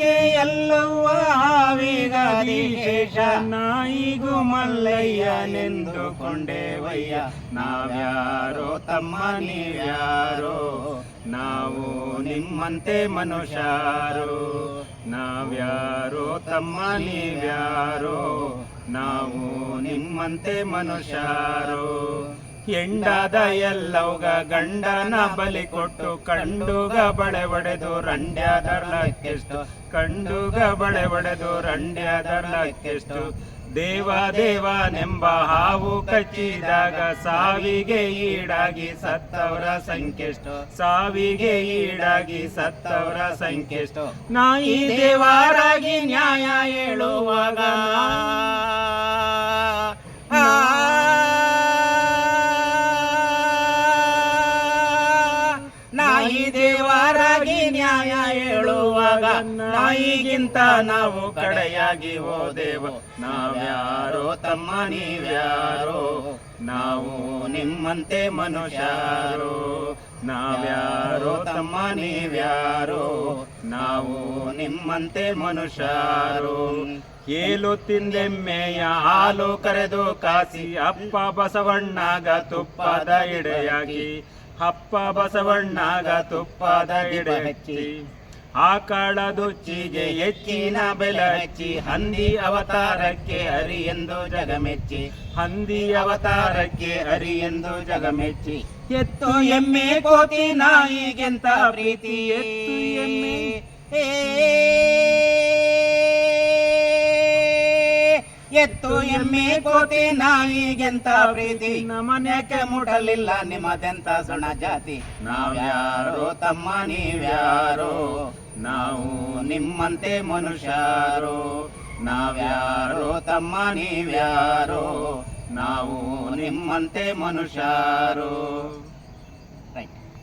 ಯಾಕೆ ಎಲ್ಲವ್ವ ಹಾವಿಗಾದಿ ಶೇಷ ನಾಯಿಗೂ ಮಲ್ಲಯ್ಯನೆಂದುಕೊಂಡೇವಯ್ಯ. ನಾವ್ಯಾರೋ ತಮ್ಮ, ನೀವ್ಯಾರೋ? ನಾವು ನಿಮ್ಮಂತೆ ಮನುಷ್ಯರು. ನಾವ್ಯಾರೋ ತಮ್ಮ, ನೀವ್ಯಾರೋ? ನಾವು ನಿಮ್ಮಂತೆ ಮನುಷ್ಯರು. ಎಂಡಾದ ಎಲ್ಲವ್ಗ ಗಂಡನ ಬಲಿ ಕೊಟ್ಟು ಕಂಡುಗ ಬಳೆ ಒಡೆದು ರಂಡ್ಯಾದರ್ಲಕ್ಕೆಷ್ಟು, ಕಂಡುಗ ಬಳೆ ಒಡೆದು ರಂಡ್ಯಾದರ್ಲಕ್ಕೆಷ್ಟು. ದೇವ ದೇವನೆಂಬ ಹಾವು ಕಚ್ಚಿದಾಗ ಸಾವಿಗೆ ಈಡಾಗಿ ಸತ್ತವರ ಸಂಖ್ಯೆಷ್ಟು, ಸಾವಿಗೆ ಈಡಾಗಿ ಸತ್ತವರ ಸಂಖ್ಯೆಷ್ಟು. ನಾಯಿ ದೇವರಾಗಿ ನ್ಯಾಯ ಹೇಳುವಾಗ ನಾಯಿ ದೇವರಾಗಿ ನ್ಯಾಯ ಹೇಳುವಾಗ ನಾಯಿಗಿಂತ ನಾವು ಕಡೆಯಾಗಿ ಹೋದೆವು. ನಾವ್ಯಾರೋ ತಮ್ಮ ನೀವ್ಯಾರೋ? ನಾವು ನಿಮ್ಮಂತೆ ಮನುಷ್ಯರು? ನಾವ್ಯಾರೋ ತಮ್ಮ ನೀವ್ಯಾರೋ? ನಾವು ನಿಮ್ಮಂತೆ ಮನುಷ್ಯರು? ಏಲು ತಿಂದೆಮ್ಮೆಯ ಹಾಲು ಕರೆದು ಕಾಸಿ ಅಪ್ಪ ಬಸವಣ್ಣಾಗ ತುಪ್ಪದ ಎಡೆಯಾಗಿ. ಅಪ್ಪ ಬಸವಣ್ಣಾಗ ತುಪ್ಪದ ಗಿಡ ಹಚ್ಚಿ ಆಕಳದುಚ್ಚಿಗೆ ಹೆಚ್ಚಿನ ಬೆಲೆ ಹಚ್ಚಿ ಹಂದಿ ಅವತಾರಕ್ಕೆ ಅರಿ ಎಂದು ಜಗಮೆಚ್ಚಿ ಹಂದಿ ಅವತಾರಕ್ಕೆ ಅರಿ ಎಂದು ಜಗಮೆಚ್ಚಿ. ಎತ್ತು ಎಮ್ಮೆ ಕೋತಿ ನಾಯಿಗೆಂತ ಪ್ರೀತಿ ಎತ್ತು ಎಮ್ಮೆ. ಏ, ಎತ್ತು ಎಮ್ಮೆ ಕೋತಿ ನಾಯಿಗೆಂತ ಪ್ರೀತಿ? ನಮನ್ಯಾಕೆ ಮುಟಲಿಲ್ಲ ನಿಮ್ಮದೆಂತ ಸಣ ಜಾತಿ? ನಾವ್ಯಾರೋ ತಮ್ಮ ನೀವ್ಯಾರೋ? ನಾವು ನಿಮ್ಮಂತೆ ಮನುಷ್ಯರು. ನಾವ್ಯಾರೋ ತಮ್ಮ ನೀವ್ಯಾರೋ? ನಾವು ನಿಮ್ಮಂತೆ ಮನುಷ್ಯರು.